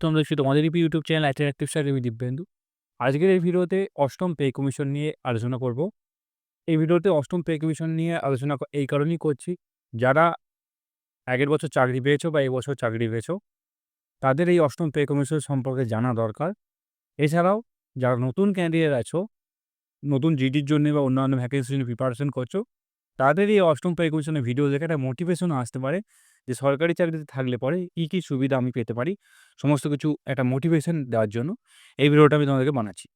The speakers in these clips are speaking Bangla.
তোমরা দেখছ তোমাদের ইউটিউব চ্যানেল অ্যাট্রাকটিভ স্টার আমি দিব্যেন্দু আজকের এই ভিডিওতে অষ্টম পে কমিশন নিয়ে আলোচনা করব। এই ভিডিওতে অষ্টম পে কমিশন নিয়ে আলোচনা এই কারণেই করছি, যারা আগের বছর চাকরি পেয়েছ বা এই বছর চাকরি পেয়েছ, তাদের এই অষ্টম পে কমিশন সম্পর্কে জানা দরকার। এছাড়াও যারা নতুন ক্যান্ডিডেট আছো, নতুন জিডির জন্য বা অন্যান্য ভ্যাকেন্সির জন্য প্রিপারেশন করছ, তাদের এই অষ্টম পে কমিশনের ভিডিও দেখে একটা মোটিভেশন আসতে পারে। যে সরকারি চাকরিতে থাকলে পরে কী কী সুবিধা আমি পেতে পারি? সমস্ত কিছু একটা মোটিভেশন দেওয়ার জন্য এই ভিডিওটা আমি তোমাদেরকে বানাচ্ছি।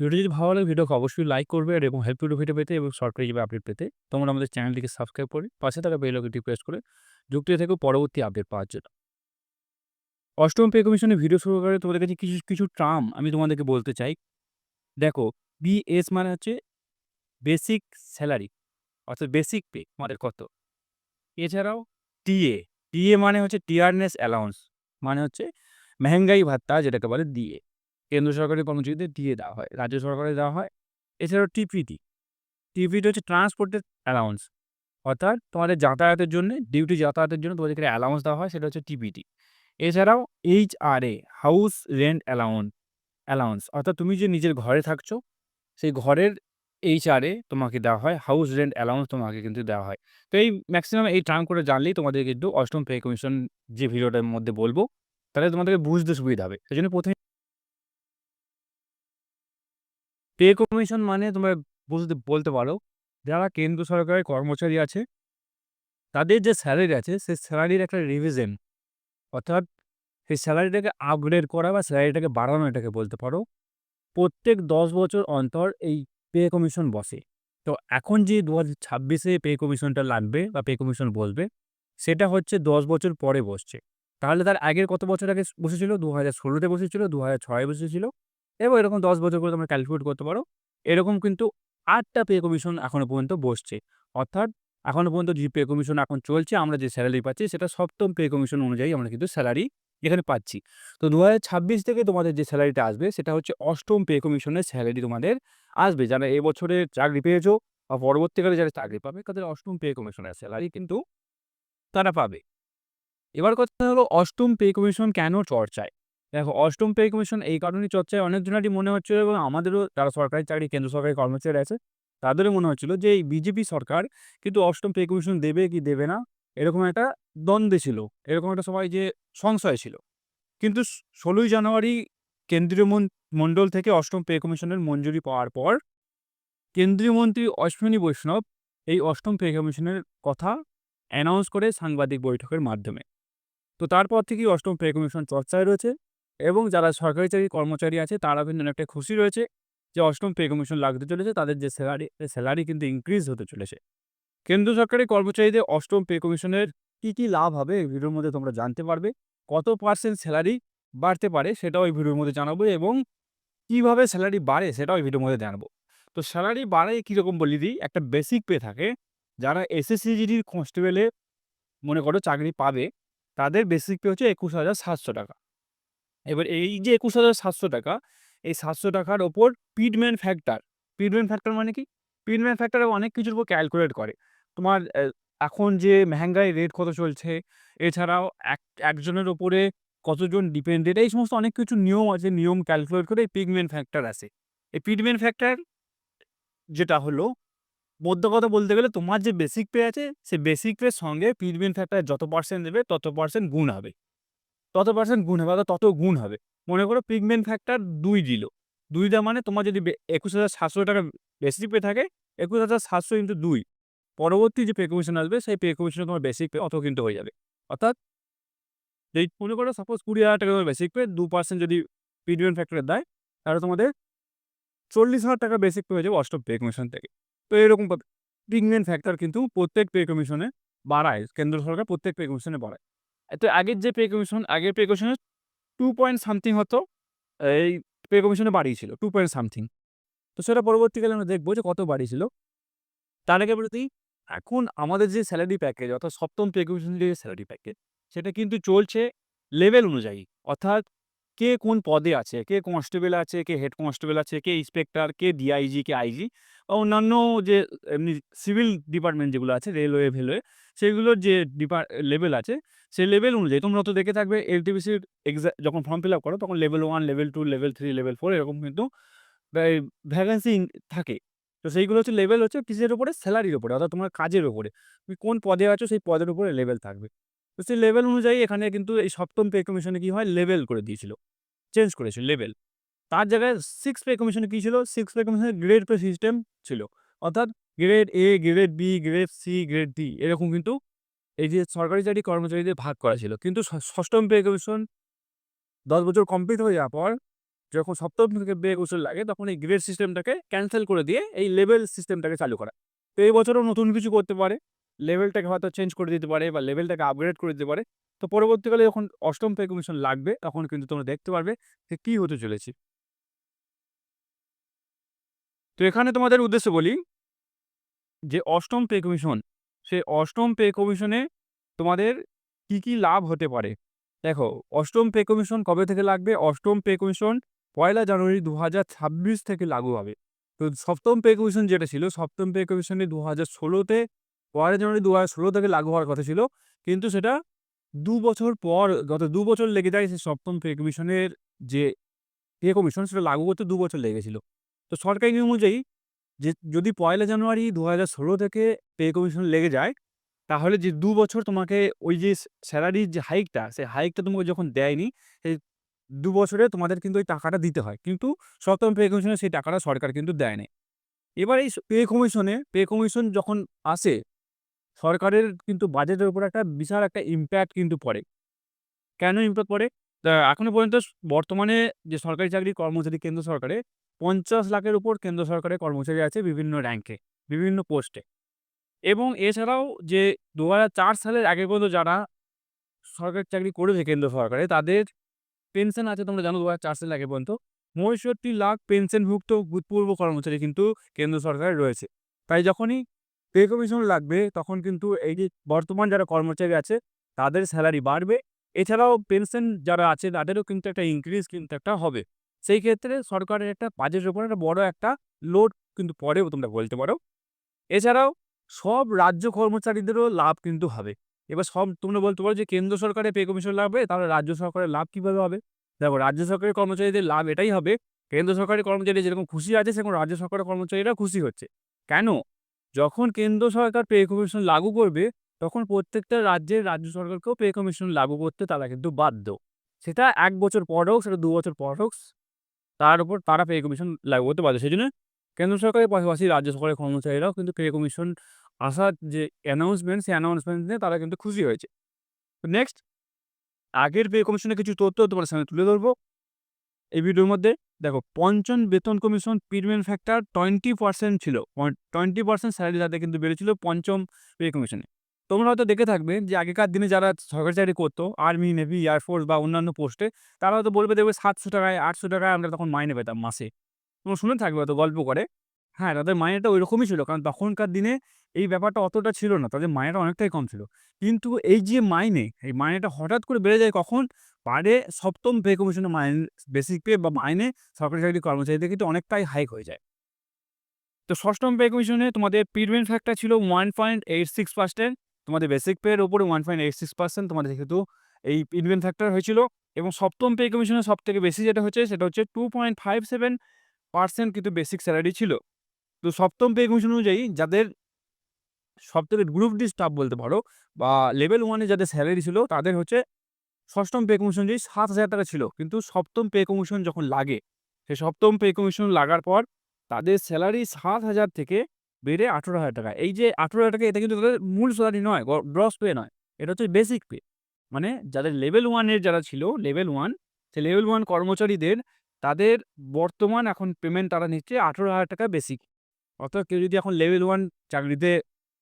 ভিডিও যদি ভালো লাগে ভিডিওকে অবশ্যই লাইক করবে আর এবং হেল্পফুল ভিডিও পেতে এবং সরকারি হিসেবে আপডেট পেতে। তোমরা আমাদের চ্যানেলটিকে সাবস্ক্রাইব করে পাশে থাকা বেল আইকনটি প্রেস করে যুক্ত থেকো পরবর্তী আপডেট পাওয়ার জন্য। অষ্টম পে কমিশনের ভিডিও শুরু করে তোমাদের কাছে কিছু কিছু ট্রাম আমি তোমাদেরকে বলতে চাই। দেখো বিএস মানে হচ্ছে বেসিক স্যালারি অর্থাৎ বেসিক পে আমাদের কত? এছাড়াও টিএ টিএ মানে হচ্ছে টিয়ারনেস অ্যালাউন্স মানে হচ্ছে মেহেঙ্গাই ভাত্তা যেটাকে বলে দিয়ে কেন্দ্র সরকারের কর্মচারীদের দিয়ে দেওয়া হয়, রাজ্য সরকারে দেওয়া হয়। এছাড়াও টিপিটি টিপিটি হচ্ছে ট্রান্সপোর্টের অ্যালাউন্স, অর্থাৎ তোমাদের যাতায়াতের জন্য, ডিউটি যাতায়াতের জন্য তোমাদের তোমাদেরকে অ্যালাউন্স দেওয়া হয়, সেটা হচ্ছে টিপিটি এছাড়াও H R A, house rent allowance allowance, অর্থাৎ তুমি যে নিজের ঘরে থাকছো, সেই ঘরের এইচ আর তোমাকে দেওয়া হয়, হাউস রেন্ট অ্যালাউন্স তোমাকে কিন্তু দেওয়া হয়। তো এই ম্যাক্সিমাম এই টার্ম করে জানলেই তোমাদের কিন্তু অষ্টম পে কমিশন যে ভিডিওটার মধ্যে বলব, তাহলে তোমাদেরকে বুঝতে সুবিধা হবে। সেই জন্য প্রথমে পে কমিশন মানে তোমরা বুঝতে, বলতে পারো, যারা কেন্দ্র সরকারের কর্মচারী আছে, তাদের যে স্যালারি আছে, সেই স্যালারির একটা রিভিশন অর্থাৎ সেই স্যালারিটাকে আপগ্রেড করা বা স্যালারিটাকে বাড়ানো এটাকে বলতে পারো। প্রত্যেক দশ বছর অন্তর এই পে কমিশন বসে। তো এখন যে দু হাজার ছাব্বিশে পে কমিশনটা লাগবে বা পে কমিশন বসবে, সেটা হচ্ছে দশ বছর পরে বসছে। তাহলে তার আগের কত বছর আগে বসেছিল? দু হাজার ষোলোতে বসেছিল, দু হাজার ছয়ে বসেছিল এবং এরকম দশ বছর করে তোমরা ক্যালকুলেট করতে পারো, এরকম কিন্তু আটটা পে কমিশন এখনও পর্যন্ত বসছে। অর্থাৎ এখনও পর্যন্ত যে পে কমিশন এখন চলছে, আমরা যে স্যালারি পাচ্ছি, সেটা সপ্তম পে কমিশন অনুযায়ী আমরা কিন্তু স্যালারি এখানে পাচ্ছি। তো দু থেকে তোমাদের যে স্যালারিটা আসবে, সেটা হচ্ছে অষ্টম পে কমিশনের স্যালারি তোমাদের আসবে। যারা এবছরে চাকরি পেয়েছ বা পরবর্তীকালে যারা চাকরি পাবে, তাদের অষ্টম পে কমিশনের স্যালারি কিন্তু তারা পাবে। এবার কথা হলো অষ্টম পে কমিশন কেন চর্চায়? দেখো, অষ্টম পে কমিশন এই কারণেই চর্চায়। অনেকজনেরই মনে হচ্ছিল এবং আমাদেরও যারা সরকারি চাকরি, কেন্দ্র সরকারি কর্মচারী আছে, তাদেরও মনে হচ্ছিল যে এই বিজেপি সরকার কিন্তু অষ্টম পে কমিশন দেবে কি দেবে না। এরকম একটা দ্বন্দ্বে ছিল। এরকম একটা সবাই যে সংশয় ছিল। কিন্তু ষোলোই জানুয়ারি কেন্দ্রীয় মণ্ডল থেকে অষ্টম পে কমিশনের মঞ্জুরি পাওয়ার পর কেন্দ্রীয় মন্ত্রী অশ্বিনী বৈষ্ণব এই অষ্টম পে কমিশনের কথা অ্যানাউন্স করে সাংবাদিক বৈঠকের মাধ্যমে। তো তারপর থেকেই অষ্টম পে কমিশন চর্চায় রয়েছে এবং যারা সরকারি চাকরি কর্মচারী আছে তারা কিন্তু অনেকটা খুশি রয়েছে যে অষ্টম পে কমিশন লাগতে চলেছে, তাদের যে স্যালারি স্যালারি কিন্তু ইনক্রিজ হতে চলেছে। কেন্দ্র সরকারি কর্মচারীদের অষ্টম পে কমিশনের কী কী লাভ হবে এই ভিডিওর মধ্যে তোমরা জানতে পারবে। কত পার্সেন্ট স্যালারি বাড়তে পারে সেটাও এই ভিডিওর মধ্যে জানাব এবং কীভাবে স্যালারি বাড়ে সেটাও এই ভিডিওর মধ্যে জানাব। তো স্যালারি বাড়ে কীরকম বলি দিই? একটা বেসিক পে থাকে। যারা এসএসসিজিডির কনস্টেবলে মনে করো চাকরি পাবে, তাদের বেসিক পে হচ্ছে একুশ হাজার সাতশো টাকা। এবার এই যে একুশ হাজার সাতশো টাকা, এই সাতশো টাকার ওপর পিডম্যান ফ্যাক্টর পিডম্যান ফ্যাক্টর মানে কি? পিডম্যান ফ্যাক্টর অনেক কিছুর উপর ক্যালকুলেট করে। তোমার এখন যে মেহেঙ্গাই রেট কত চলছে, এছাড়াও এক, একজনের ওপরে কতজন ডিপেন্ডেন্ট এই সমস্ত অনেক কিছু নিয়ম আছে, নিয়ম ক্যালকুলেট করে এই পিগমেন্ট ফ্যাক্টর আসে এই পিগমেন্ট ফ্যাক্টর যেটা হলো, মধ্য কথা বলতে গেলে তোমার যে বেসিক পে আছে, সে বেসিক পের সঙ্গে পিগমেন্ট ফ্যাক্টর যত পার্সেন্ট দেবে, তত পার্সেন্ট গুণ হবে। তত পার্সেন্ট গুণ হবে তত গুণ হবে। মনে করো পিগমেন্ট ফ্যাক্টর দুই দিল। দুইটা মানে তোমার যদি একুশ হাজার সাতশো টাকা বেসিক পে থাকে, একুশ হাজার সাতশো ইন্টু দুই পরবর্তী যে পে আসবে, সেই পে তোমার বেসিক পে অত কিন্তু হয়ে যাবে। অর্থাৎ এই মনে করো সাপোজ কুড়ি হাজার টাকা তোমার বেসিক পে দু পার্সেন্ট যদি পিডিএন ফ্যাক্টরে দেয়, তাহলে তোমাদের চল্লিশ হাজার টাকা বেসিক পে হয়ে যাবে অষ্টম পে কমিশন থেকে। তো এরকম পিগমেন্ট ফ্যাক্টর কিন্তু প্রত্যেক পে কমিশনে বাড়ায়, কেন্দ্র সরকার প্রত্যেক পে কমিশনে বাড়ায়। তো আগের যে পে কমিশন আগের পে কমিশনে টু পয়েন্ট সামথিং হতো, এই পে কমিশনে বাড়িয়েছিল টু পয়েন্ট সামথিং তো সেটা পরবর্তীকালে আমরা দেখব যে কত বাড়িয়েছিল। তার আগে বলতেই এখন আমাদের যে স্যালারি প্যাকেজ অর্থাৎ সপ্তম পে কমিশনের যে স্যালারি প্যাকেজ সেটা কিন্তু চলছে লেভেল অনুযায়ী অর্থাৎ কে কোন পদে আছে, কে কনস্টেবল আছে, কে হেড কনস্টেবল আছে, কে ইন্সপেক্টর, কে ডিআইজি, কে আইজি বা অন্যান্য যে এমনি সিভিল ডিপার্টমেন্ট যেগুলো আছে রেলওয়ে, ফেলওয়ে সেগুলোর যে ডিপার লেভেল আছে সেই লেভেল অনুযায়ী তোমরা তো দেখে থাকবে এলটিপিসির এক্সা যখন ফর্ম ফিল আপ করো তখন level one level two level three level four এরকম কিন্তু ভ্যাকেন্সি থাকে। তো সেইগুলো হচ্ছে লেভেল হচ্ছে কিসের উপরে? স্যালারির উপরে অর্থাৎ তোমার কাজের উপরে। তুমি কোন পদে আছো সেই পদের উপরে লেভেল থাকবে। তো সেই লেভেল অনুযায়ী এখানে কিন্তু এই ৭ম পে কমিশনে কি হয়? লেভেল করে দিয়েছিল। চেঞ্জ করেছিল লেভেল। তার জায়গায় সিক্স পে কমিশনে কি ছিল? সিক্স পে কমিশনে গ্রেড পে সিস্টেম ছিল। অর্থাৎ grade A, grade B, grade C, grade D এরকম কিন্তু এই যে সরকারি চাকরি কর্মচারীদের ভাগ করা ছিল। কিন্তু ষ ৬ম পে কমিশন ১০ বছর কমপ্লিট হয়ে যাওয়ার পর যখন সপ্তম থেকে পে কমিশন লাগে তখন এই গ্রেড সিস্টেমটাকে ক্যান্সেল করে দিয়ে এই লেভেল সিস্টেমটাকে চালু করা। তো এই বছরও নতুন কিছু করতে পারে। লেভেলটাকে হয়তো চেঞ্জ করে দিতে পারে বা লেভেলটাকে আপগ্রেড করে দিতে পারে। তো পরবর্তীকালে যখন অষ্টম পে কমিশন লাগবে তখন কিন্তু তোমরা দেখতে পারবে যে কী হতে চলেছে। তো এখানে তোমাদের উদ্দেশ্য বলি যে অষ্টম পে কমিশন, সেই ৮ম পে কমিশনে তোমাদের কি কি লাভ হতে পারে? দেখো অষ্টম পে কমিশন কবে থেকে লাগবে? অষ্টম পে কমিশন পয়লা জানুয়ারি ২০২৬ থেকে লাগু হবে। তো সপ্তম পে কমিশন যেটা ছিল সপ্তম পে কমিশনে ২০১৬ তে পয়লা জানুয়ারি ২০১৬ থেকে লাগু হওয়ার কথা ছিল। কিন্তু সেটা দু বছর পর গত ২ বছর লেগে যায় সেই সপ্তম পে কমিশনের যে পে কমিশন সেটা লাগু করতে দু বছর লেগেছিল। তো সরকারি নিয়ম অনুযায়ী যে যদি পয়লা জানুয়ারি ২০১৬ থেকে পে কমিশন লেগে যায় তাহলে যে ২ বছর তোমাকে ওই যে স্যালারির যে হাইকটা, সেই হাইকটা তোমাকে যখন দেয়নি সেই ২ বছরে তোমাদের কিন্তু ওই টাকাটা দিতে হয়। কিন্তু সপ্তম পে কমিশনে সেই টাকাটা সরকার কিন্তু দেয় নাই। এবার এই পে কমিশনে পে কমিশন যখন আসে, সরকারের কিন্তু বাজেটের উপর একটা বিশাল একটা ইম্প্যাক্ট কিন্তু পড়ে। কেন ইমপ্যাক্ট পড়ে? আ এখনও পর্যন্ত বর্তমানে যে সরকারি চাকরির কর্মচারী কেন্দ্র সরকারে ৫০ লাখের উপর কেন্দ্র সরকারের কর্মচারী আছে বিভিন্ন র্যাঙ্কে বিভিন্ন পোস্টে। এবং এছাড়াও যে ২০০৪ সালের আগে পর্যন্ত যারা সরকারি চাকরি করেছে কেন্দ্র সরকারে, তাদের পেনশন আছে তোমরা জানো ২০০৪ সালের আগে পর্যন্ত ৬৫ লাখ পেনশনভুক্ত ভূতপূর্ব কর্মচারী কিন্তু কেন্দ্র সরকারের রয়েছে। তাই যখনই পে কমিশন লাগবে, তখন কিন্তু এই যে বর্তমান যারা কর্মচারী আছে, তাদের স্যালারি বাড়বে। এছাড়াও পেনশন যারা আছে, তাদেরও কিন্তু একটা ইনক্রিজ কিন্তু একটা হবে। সেই ক্ষেত্রে সরকারের একটা বাজেটের উপর একটা বড় একটা লোড কিন্তু পড়েও তোমরা বলতে পারো। এছাড়াও সব রাজ্য কর্মচারীদেরও লাভ কিন্তু হবে। এবার সব তোমরা বলতে পারো যে কেন্দ্র সরকারের পে কমিশন লাগবে তাহলে রাজ্য সরকারের লাভ কীভাবে হবে? দেখো রাজ্য সরকারের কর্মচারীদের লাভ এটাই হবে কেন্দ্র সরকারি কর্মচারী যেরকম খুশি আছে সেরকম রাজ্য সরকারের কর্মচারীরা খুশি হচ্ছে। কেন? যখন কেন্দ্র সরকার পে কমিশন লাগু করবে তখন প্রত্যেকটা রাজ্যের রাজ্য সরকারকেও পে কমিশন লাগু করতে তারা কিন্তু বাধ্য। সেটা এক বছর পর হোক, সেটা দু বছর পর হোক তার উপর তারা পে কমিশন লাগু করতে বাধ্য। সেজন্য কেন্দ্র সরকারের পাশাপাশি রাজ্য সরকারের কর্মচারীরাও কিন্তু পে কমিশন আসার যে অ্যানাউন্সমেন্ট সেই অ্যানাউন্সমেন্ট নিয়ে তারা কিন্তু খুশি হয়েছে। নেক্সট আগের পে কমিশনের কিছু তথ্য তোমাদের সামনে তুলে ধরবো। এই ভিডিওর মধ্যে দেখো পঞ্চম বেতন কমিশন পিরিয়ড ফ্যাক্টর 20% ছিল। পয়েন্ট 20% স্যালারি তাদের কিন্তু বেড়েছিল পঞ্চম পে কমিশনে। তোমরা হয়তো দেখে থাকবে যে আগেকার দিনে যারা সরকারি চাকরি করতো আর্মি, নেভি, এয়ারফোর্স বা অন্যান্য পোস্টে তারা হয়তো বলবে দেখবে ৳৭০০ ৳৮০০ আমরা তখন মাইনে পেতাম মাসে। তোমরা শুনে থাকবে হয়তো গল্প করে। হ্যাঁ, তাদের মাইনেটা ঐরকমই ছিল। কারণ তখনকার দিনে এই ব্যাপারটা অতটা ছিল না। তাদের মাইনেটা অনেকটাই কম ছিল। কিন্তু এই যে মাইনে, এই মাইনেটা হঠাৎ করে বেড়ে যায় কখন? পারে সপ্তম পে কমিশনের মাইনে বেসিক পে বা মাইনে সরকারি চাকরির কর্মচারীদের কিন্তু অনেকটাই হাইক হয়ে যায়। তো ৬ম পে কমিশনে তোমাদের পিরিয়ড ফ্যাক্টর ছিল 1.86% তোমাদের বেসিক পে এর উপরে 1.86% তোমাদের কিন্তু এই পিরিয়ড ফ্যাক্টর হয়েছিল এবং সপ্তম পে কমিশনে সবথেকে বেশি যেটা হচ্ছে সেটা হচ্ছে 2.57% কিন্তু বেসিক স্যালারি ছিল। তো সপ্তম পে কমিশন অনুযায়ী যাদের সবথেকে গ্রুপ ডি স্টাফ বলতে পারো বা লেভেল ওয়ানে যাদের স্যালারি ছিল তাদের হচ্ছে ৬ম পে কমিশন অনুযায়ী ৳৭,০০০ ছিল। কিন্তু সপ্তম পে কমিশন যখন লাগে, সেই সপ্তম পে কমিশন লাগার পর তাদের স্যালারি ৭,০০০ থেকে বেড়ে ৳১৮,০০০ এই যে ৳১৮,০০০ এটা কিন্তু তাদের মূল স্যালারি নয়, গ্রস পে নয়। এটা হচ্ছে বেসিক পে। মানে যাদের লেভেল ওয়ানের যারা ছিল, লেভেল ওয়ান সেই লেভেল ওয়ান কর্মচারীদের তাদের বর্তমান এখন পেমেন্ট তারা নিচ্ছে ৳১৮,০০০ বেসিক। অর্থাৎ কেউ যদি এখন লেভেল ওয়ান চাকরিতে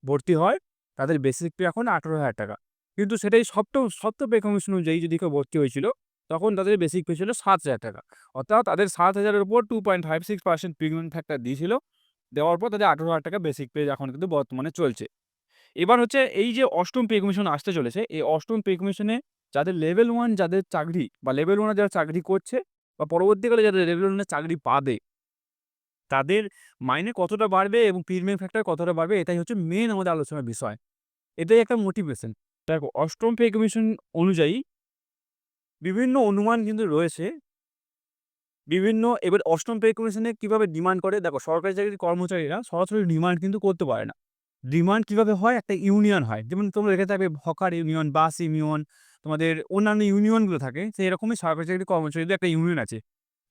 ভর্তি হয় তাদের বেসিক পে এখন ৳১৮,০০০ কিন্তু সেটাই সপ্ত ৭ম পে কমিশন অনুযায়ী যদি কেউ ভর্তি হয়েছিল তখন তাদের বেসিক পে ছিল ৳৭,০০০ অর্থাৎ তাদের সাত হাজারের উপর 2.56% পিরিয়ড ফ্যাক্টর দিয়েছিল। দেওয়ার পর তাদের ৳১৮,০০০ বেসিক পে এখন কিন্তু বর্তমানে চলছে। এবার হচ্ছে এই যে অষ্টম পে কমিশন আসতে চলেছে, এই অষ্টম পে কমিশনে যাদের লেভেল ওয়ান যাদের চাকরি বা লেভেল ওয়ানে যারা চাকরি করছে বা পরবর্তীকালে যাদের লেভেল 1 এ চাকরি পাবে তাদের মাইনে কতটা বাড়বে এবং প্রিমিয়াম ফ্যাক্টর কতটা বাড়বে এটাই হচ্ছে মেন আমাদের আলোচনার বিষয়। এটাই একটা মোটিভেশন। দেখো অষ্টম পে কমিশন অনুযায়ী বিভিন্ন অনুমান কিন্তু রয়েছে। বিভিন্ন এবার অষ্টম পে কমিশনে কীভাবে ডিমান্ড করে দেখো সরকারি চাকরির কর্মচারীরা সরাসরি ডিমান্ড কিন্তু করতে পারে না। ডিমান্ড কীভাবে হয় একটা ইউনিয়ন হয়। যেমন তোমরা দেখে থাকবে হকার ইউনিয়ন, বাস ইউনিয়ন, তোমাদের অন্যান্য ইউনিয়নগুলো থাকে সেই এরকমই সরকারি চাকরির কর্মচারীদের একটা ইউনিয়ন আছে।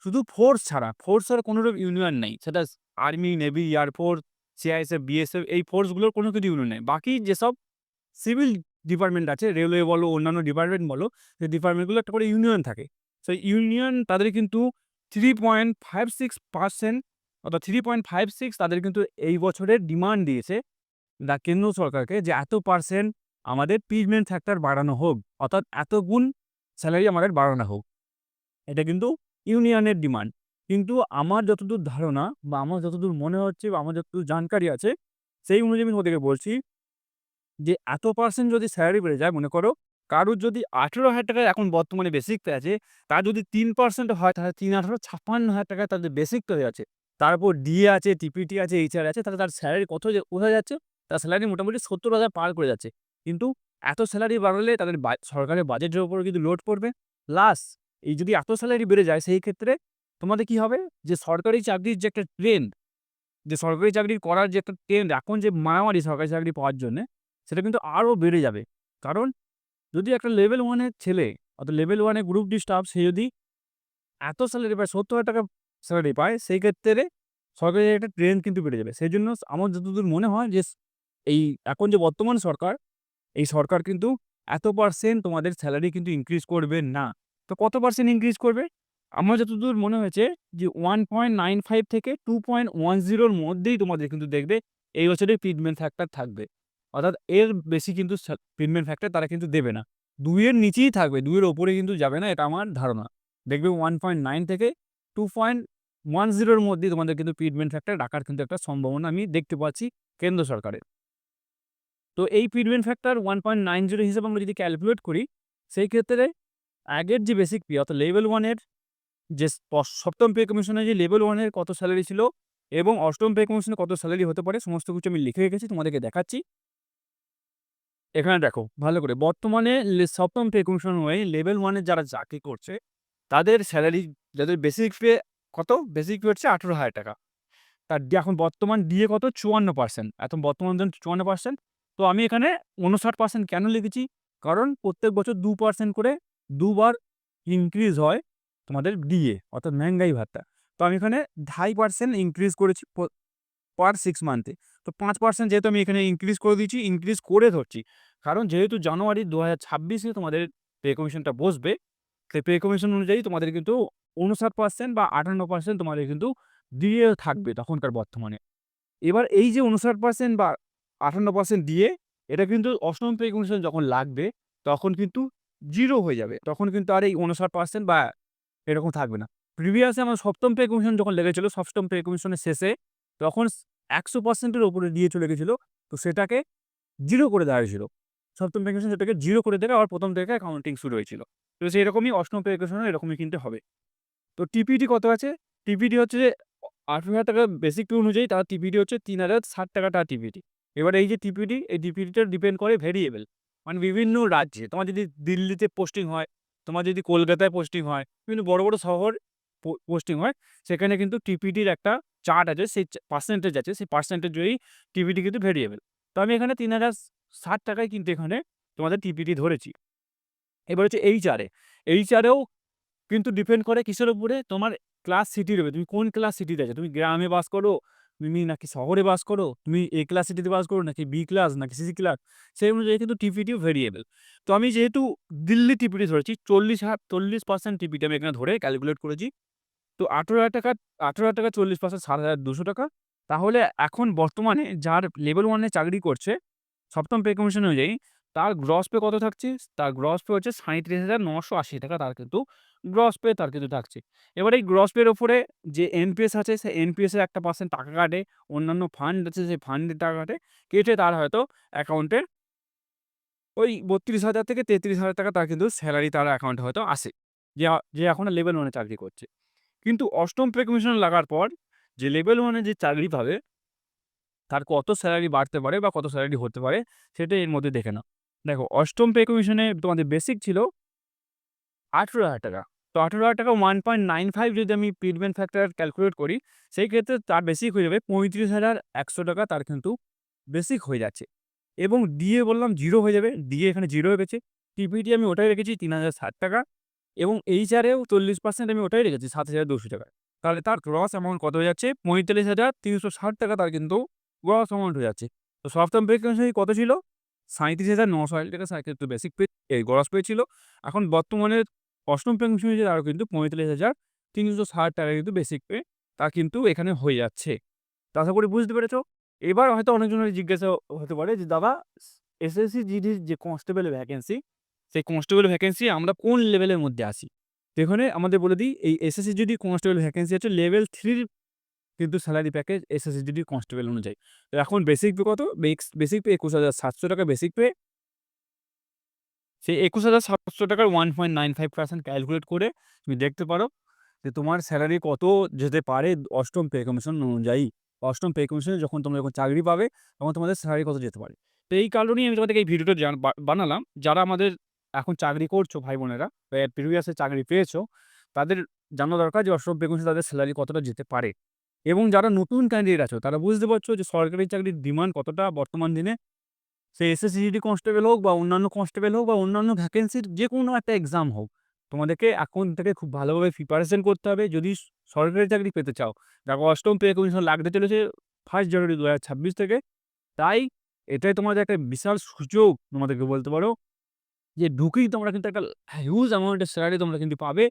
শুধু ফোর্স ছাড়া, ফোর্স ছাড়া কোনোরকম ইউনিয়ন নেই। সেটা army, navy, air force, CISF, BSF এই ফোর্সগুলোর কোনো কিছু ইউনিয়ন নেই। বাকি যেসব সিভিল ডিপার্টমেন্ট আছে, রেলওয়ে বলো, অন্যান্য ডিপার্টমেন্ট বলো, সেই ডিপার্টমেন্টগুলো একটা করে ইউনিয়ন থাকে। সেই ইউনিয়ন তাদের কিন্তু 3.56% অর্থাৎ 3.56 তাদের কিন্তু এই বছরের ডিমান্ড দিয়েছে দা কেন্দ্র সরকারকে যে এত পার্সেন্ট আমাদের প্রিমিয়াম ফ্যাক্টর বাড়ানো হোক। অর্থাৎ এত গুণ স্যালারি আমাদের বাড়ানো হোক। এটা কিন্তু ইউনিয়নের ডিমান্ড। কিন্তু আমার যতদূর ধারণা বা আমার যতদূর মনে হচ্ছে বা আমার যতদূর জানকারি আছে, সেই অনুযায়ী আমি তোমাদেরকে বলছি যে এত পার্সেন্ট যদি স্যালারি বেড়ে যায় মনে করো কারোর যদি ১৮,০০০ এখন বর্তমানে বেসিক পে আছে, তার যদি তিন পার্সেন্ট হয় তাহলে ৩ ১৮ ৫৬,০০০ তাদের বেসিক পে আছে। তারপর ডিএ আছে, টিপিটি আছে, এইচআর আছে তাহলে তার স্যালারি কত যে কোথায় যাচ্ছে? তার স্যালারি মোটামুটি ৭০,০০০ পার করে যাচ্ছে। কিন্তু এত স্যালারি বাড়ালে তাদের সরকারের বাজেটের উপরে কিন্তু লোড পড়বে। প্লাস এই যদি এত স্যালারি বেড়ে যায় সেই ক্ষেত্রে তোমাদের কি হবে? যে সরকারি চাকরির যে একটা ট্রেন্ড, যে সরকারি চাকরি করার যে একটা ট্রেন্ড এখন যে মারামারি সরকারি চাকরি পাওয়ার জন্যে, সেটা কিন্তু আরও বেড়ে যাবে। কারণ যদি একটা লেভেল ওয়ানের ছেলে অর্থাৎ লেভেল 1 এর গ্রুপ ডি স্টাফ সে যদি এত স্যালারি পায় ৭০,০০০ স্যালারি পায় সেই ক্ষেত্রে সরকারি একটা ট্রেন্ড কিন্তু বেড়ে যাবে। সেই জন্য আমার যতদূর মনে হয় যে এই এখন যে বর্তমান সরকার, এই সরকার কিন্তু এত পার্সেন্ট তোমাদের স্যালারি কিন্তু ইনক্রিজ করবে না। তো কত পার্সেন্ট ইনক্রিজ করবে? আমার যতদূর মনে হয়েছে যে 1.95 থেকে টু পয়েন্ট ওয়ান জিরোর মধ্যেই তোমাদের কিন্তু দেখবে এই বছরের প্রিমিয়াম ফ্যাক্টর থাকবে। অর্থাৎ এর বেশি কিন্তু প্রিমিয়াম ফ্যাক্টর তারা কিন্তু দেবে না। দুইয়ের নিচেই থাকবে, ২ এর ওপরে কিন্তু যাবে না এটা আমার ধারণা। দেখবে 1.9 থেকে টু পয়েন্ট ওয়ান জিরোর মধ্যেই তোমাদের কিন্তু প্রিমিয়াম ফ্যাক্টর রাখার কিন্তু একটা সম্ভাবনা আমি দেখতে পাচ্ছি কেন্দ্র সরকারের। তো এই প্রিমিয়াম ফ্যাক্টর 1.90 হিসেবে আমরা যদি ক্যালকুলেট করি, সেই ক্ষেত্রে আগের যে বেসিক পে অর্থাৎ লেভেল ওয়ানের যে সপ্তম পে কমিশনে যে লেভেল ওয়ানের কত স্যালারি ছিল এবং অষ্টম পে কমিশনে কত স্যালারি হতে পারে সমস্ত কিছু আমি লিখে রেখেছি তোমাদেরকে দেখাচ্ছি। এখানে দেখো ভালো করে বর্তমানে সপ্তম পে কমিশন অনুযায়ী লেভেল 1 এর যারা চাকরি করছে, তাদের স্যালারি যাদের বেসিক পে কত? বেসিক পে হচ্ছে ১৮,০০০ টাকা। তার এখন বর্তমান ডিএ কত? 54% এখন বর্তমান জন 54% তো আমি এখানে ৫৯% কেন লিখেছি? কারণ প্রত্যেক বছর দু পার্সেন্ট করে ২ বার ইনক্রিজ হয় তোমাদের ডিএ অর্থাৎ মেহঙ্গাই ভাতা। তো আমি এখানে ২.৫% ইনক্রিজ করেছি পার সিক্স মান্থে। তো পাঁচ পার্সেন্ট যেহেতু আমি এখানে ইনক্রিজ করে দিয়েছি, ইনক্রিজ করে ধরছি। কারণ যেহেতু জানুয়ারি দু হাজার ছাব্বিশে তোমাদের পে কমিশনটা বসবে, সেই পে কমিশন অনুযায়ী তোমাদের কিন্তু ৫৯% বা ৫৮% তোমাদের কিন্তু ডিএ থাকবে তখনকার বর্তমানে। এবার এই যে ৫৯% বা ৫৮% ডিএ এটা কিন্তু অষ্টম পে কমিশন যখন লাগবে তখন কিন্তু 0 হয়ে যাবে। তখন কিন্তু আর এই ৫৯% বা এরকম থাকবে না। প্রিভিয়াসে আমার সপ্তম পে কমিশন যখন লেগেছিল, সপ্তম পে কমিশনের শেষে তখন একশো পার্সেন্টের ওপরে দিয়ে চলে গেছিল। তো সেটাকে জিরো করে দেওয়া হয়েছিল। সপ্তম পে কমিশন সেটাকে জিরো করে দেবে আবার প্রথম থেকে কাউন্টিং শুরু হয়েছিল। তো সেই রকমই অষ্টম পে কমিশনেও এরকমই কিন্তু হবে। তো টিপিটি কত আছে? টিপিটি হচ্ছে যে অ ১৮,০০০ টাকা বেসিক পে অনুযায়ী তার টিপিটি হচ্ছে ৩,০৬০ টাকা তার টিপিটি। এবার এই যে টিপিটি, এই টিপিটিটা ডিপেন্ড করে ভেরিয়েবল। মানে বিভিন্ন রাজ্যে তোমার যদি দিল্লিতে পোস্টিং হয়, তোমার যদি কলকাতায় পোস্টিং হয়, বিভিন্ন বড়, বড় শহর পোস্টিং হয়, সেখানে কিন্তু টিপিটির একটা চার্ট আছে, সেই পার্সেন্টেজ আছে, সেই পার্সেন্টেজ অনুযায়ী টিপিটি কিন্তু ভেরিয়েবল। তো আমি এখানে ৩,০৬০ টাকায় কিন্তু এখানে তোমাদের টিপিটি ধরেছি। এবার হচ্ছে এইচআরএ। এইচআরএও কিন্তু ডিপেন্ড করে কিসের উপরে? তোমার ক্লাস সিটির উপরে। তুমি কোন ক্লাস সিটিতে আছো? তুমি গ্রামে বাস করো, তুমি নাকি শহরে বাস করো, তুমি এ ক্লাস সিটিতে বাস করো নাকি বি ক্লাস নাকি সিসি ক্লাস, সেই অনুযায়ী কিন্তু টিপিটিও ভেরিয়েবল। তো আমি যেহেতু দিল্লি টিপিটি ধরেছি ৪০ হা ৪০% টিপিটি আমি এখানে ধরে ক্যালকুলেট করেছি। তো ১৮,০০০ টাকা ১৮,০০০ টাকা ৪০% ৭,২০০ টাকা। তাহলে এখন বর্তমানে যার লেভেল ওয়ানে চাকরি করছে, সপ্তম পে কমিশন অনুযায়ী তার গ্রস পে কত থাকছে? তার গ্রস পে হচ্ছে ৩৭,৯৮০ টাকা তার কিন্তু গ্রস পে তার কিন্তু থাকছে। এবার এই গ্রস পের ওপরে যে এনপিএস আছে সেই এনপিএস এর একটা পার্সেন্ট টাকা কাটে, অন্যান্য ফান্ড আছে সেই ফান্ডের টাকা কাটে। কেটে তার হয়তো অ্যাকাউন্টে ওই ৩২,০০০ থেকে ৩৩,০০০ টাকা তার কিন্তু স্যালারি তার অ্যাকাউন্টে হয়তো আসে। যে যে এখন লেভেল ওয়ানে চাকরি করছে। কিন্তু অষ্টম পে কমিশন লাগার পর যে লেভেল ওয়ানে যে চাকরি পাবে তার কত স্যালারি বাড়তে পারে বা কত স্যালারি হতে পারে সেটা এর মধ্যে দেখে নাও। দেখো অষ্টম পে কমিশনে তোমাদের বেসিক ছিল ১৮,০০০ টাকা। তো ১৮,০০০ টাকা 1.95 যদি আমি পিটমেন্ট ফ্যাক্টর ক্যালকুলেট করি, সেই ক্ষেত্রে তার বেসিক হয়ে যাবে ৩৫,১০০ টাকা তার কিন্তু বেসিক হয়ে যাচ্ছে। এবং ডিএ বললাম জিরো হয়ে যাবে। ডিএ এখানে জিরো হয়ে গেছে। টিপিটি আমি ওটাই রেখেছি ৩,০৬০ টাকা এবং এইচআরেও ৪০% আমি ওটাই রেখেছি ৭,২০০ টাকা। তাহলে তার গ্রস অ্যামাউন্ট কত হয়ে যাচ্ছে? ৪৫,৩৬০ টাকা তার কিন্তু গ্রস অ্যামাউন্ট হয়ে যাচ্ছে। তো সপ্তম পে কত ছিল? ৩৭,৯৮০ টাকা তার কিন্তু বেসিক পে গ্রস পে ছিল। এখন বর্তমানে অষ্টম পে কমিশনে যে তারও কিন্তু ৩৫,৩৬০ টাকা কিন্তু বেসিক পে তা কিন্তু এখানে হয়ে যাচ্ছে। তো আশা করি বুঝতে পেরেছ? এবার হয়তো অনেকজনের জিজ্ঞাসা হতে পারে যে দাদা এসএসসি জিডির যে কনস্টেবল ভ্যাকেন্সি, সেই কনস্টেবল ভ্যাকেন্সি আমরা কোন লেভেলের মধ্যে আসি? এখানে আমাদের বলে দিই এই এসএসসি জিডি কনস্টেবল ভ্যাকেন্সি হচ্ছে লেভেল 3 র কিন্তু salary package SSC GD constable অনুযায়ী। তো এখন বেসিক পে কত? বেসিক পে ২১,৭০০ টাকা বেসিক পে। সেই ২১,৭০০ টাকার 1.95% ক্যালকুলেট করে তুমি দেখতে পারো যে তোমার স্যালারি কত যেতে পারে অষ্টম পে কমিশন অনুযায়ী। অষ্টম পে কমিশনে যখন তোমরা যখন চাকরি পাবে তখন তোমাদের স্যালারি কত যেতে পারে। তো এই কারণেই আমি তোমাদেরকে এই ভিডিওটা বানালাম। যারা আমাদের এখন চাকরি করছ ভাই বোনেরা বা প্রিভিয়াস চাকরি পেয়েছ, তাদের জানা দরকার যে অষ্টম পে কমিশনে তাদের স্যালারি কতটা যেতে পারে। এবং যারা নতুন ক্যান্ডিডেট আছো তারা বুঝতে পারছ যে সরকারি চাকরির ডিমান্ড কতটা বর্তমান দিনে। সে এসএসসি জিডি কনস্টেবল হোক বা অন্যান্য কনস্টেবল হোক বা অন্যান্য ভ্যাকেন্সির যে কোনো একটা এক্সাম হোক, তোমাদেরকে এখন থেকে খুব ভালোভাবে প্রিপারেশন করতে হবে যদি সরকারি চাকরি পেতে চাও। দেখো অষ্টম পে কমিশন লাগতে চলেছে ফার্স্ট জানুয়ারি ২০২৬ থেকে। তাই এটাই তোমাদের একটা বিশাল সুযোগ তোমাদেরকে বলতে পারো যে ঢুকেই তোমরা কিন্তু একটা হিউজ অ্যামাউন্টের স্যালারি তোমরা কিন্তু পাবে।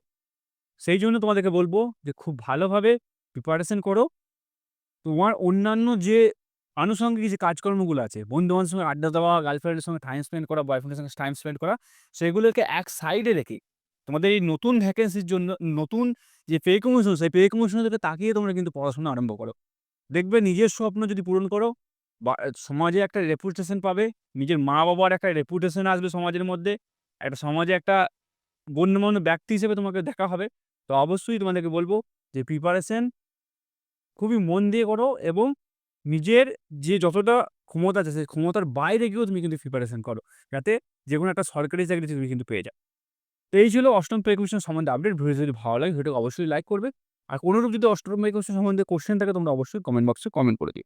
সেই জন্য তোমাদেরকে বলব যে খুব ভালোভাবে প্রিপারেশন করো। তোমার অন্যান্য যে আনুষঙ্গিক যে কাজকর্মগুলো আছে, বন্ধু-বান্ধবের সঙ্গে আড্ডা দেওয়া, গার্লফ্রেন্ডের সঙ্গে টাইম স্পেন্ড করা, বয়ফ্রেন্ডের সঙ্গে টাইম স্পেন্ড করা, সেগুলোকে এক সাইডে রেখে তোমাদের এই নতুন ভ্যাকেন্সির জন্য নতুন যে পে কমিশন সেই পে কমিশনের দিকে তাকিয়ে তোমরা কিন্তু পড়াশোনা আরম্ভ করো। দেখবে নিজের স্বপ্ন যদি পূরণ করো বা সমাজে একটা রেপুটেশন পাবে, নিজের মা-বাবার একটা রেপুটেশন আসবে সমাজের মধ্যে। একটা সমাজে একটা গণ্যমান্য ব্যক্তি হিসেবে তোমাকে দেখা হবে। তো অবশ্যই তোমাদেরকে বলব যে প্রিপারেশন খুবই মন দিয়ে করো এবং নিজের যে যতটা ক্ষমতা আছে, সেই ক্ষমতার বাইরে গিয়েও তুমি কিন্তু প্রিপারেশন করো। যাতে যে কোনো একটা সরকারি চাকরি তুমি কিন্তু পেয়ে যাও। তো এই ছিল অষ্টম পে সম্বন্ধে আপডেট। ভিডিও যদি ভালো লাগে, ভিডিওটাকে অবশ্যই লাইক করবে। আর কোনোরূপ যদি অষ্টম পে সম্বন্ধে কোশ্চেন থাকে, তোমরা অবশ্যই কমেন্ট বক্সে কমেন্ট করে দিও।